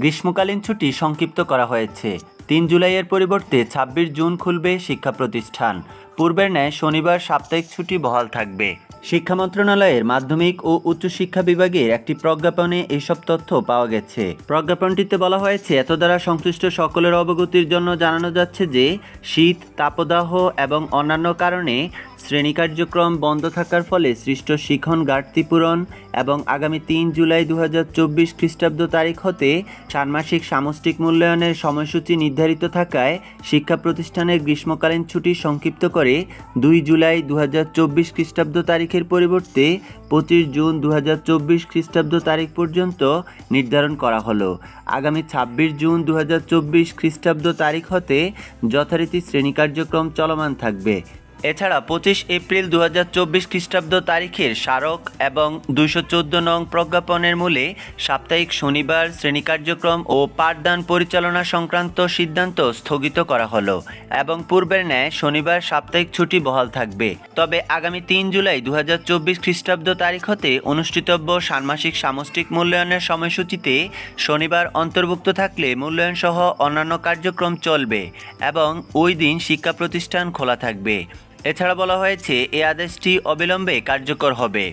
গ্রীষ্মকালীন ছুটি সংক্ষিপ্ত করা হয়েছে। তিন জুলাইয়ের পরিবর্তে ছাব্বিশ জুন খুলবে শিক্ষা প্রতিষ্ঠান। পূর্বের ন্যায় শনিবার সাপ্তাহিক ছুটি বহাল থাকবে। শিক্ষা মন্ত্রণালয়ের মাধ্যমিক ও উচ্চশিক্ষা বিভাগের একটি প্রজ্ঞাপনে এইসব তথ্য পাওয়া গেছে। প্রজ্ঞাপনটিতে বলা হয়েছে এত দ্বারা সংশ্লিষ্ট সকলের অবগতির জন্য জানানো যাচ্ছে যে, শীত, তাপদাহ এবং অন্যান্য কারণে শ্রেণি কার্যক্রম বন্ধ থাকার ফলে সৃষ্ট শিখন ঘাটতি পূরণ এবং আগামী তিন জুলাই দু হাজার চব্বিশ খ্রিস্টাব্দ তারিখ হতে ষান্মাসিক সামষ্টিক মূল্যায়নের সময়সূচি নির্ধারিত থাকায় শিক্ষা প্রতিষ্ঠানের গ্রীষ্মকালীন ছুটি সংক্ষিপ্ত করে দুই জুলাই দু হাজার চব্বিশ খ্রিস্টাব্দ তারিখের পরিবর্তে পঁচিশ জুন দু হাজার চব্বিশ খ্রিস্টাব্দ তারিখ পর্যন্ত নির্ধারণ করা হলো। আগামী ছাব্বিশ জুন দু হাজার চব্বিশ খ্রিস্টাব্দ তারিখ হতে যথারীতি শ্রেণি কার্যক্রম চলমান থাকবে। এছাড়া পঁচিশ এপ্রিল দু হাজার চব্বিশ খ্রিস্টাব্দ তারিখের স্মারক এবং চোদ্দ নং প্রজ্ঞাপনের মূলে সাপ্তাহিক শনিবার শ্রেণি কার্যক্রম ও পাঠদান পরিচালনা সংক্রান্ত সিদ্ধান্ত স্থগিত করা হলো এবং পূর্বের ন্যায় শনিবার সাপ্তাহিক ছুটি বহাল থাকবে। তবে আগামী তিন জুলাই দু হাজার চব্বিশ খ্রিস্টাব্দ তারিখ হতে অনুষ্ঠিতব্য ষান্মাসিক সামষ্টিক মূল্যায়নের সময়সূচিতে শনিবার অন্তর্ভুক্ত থাকলে মূল্যায়ন সহ অন্যান্য কার্যক্রম চলবে এবং ওই দিন শিক্ষা প্রতিষ্ঠান খোলা থাকবে। এছাড়া বলা হয়েছে এ আদেশটি অবিলম্বে কার্যকর হবে।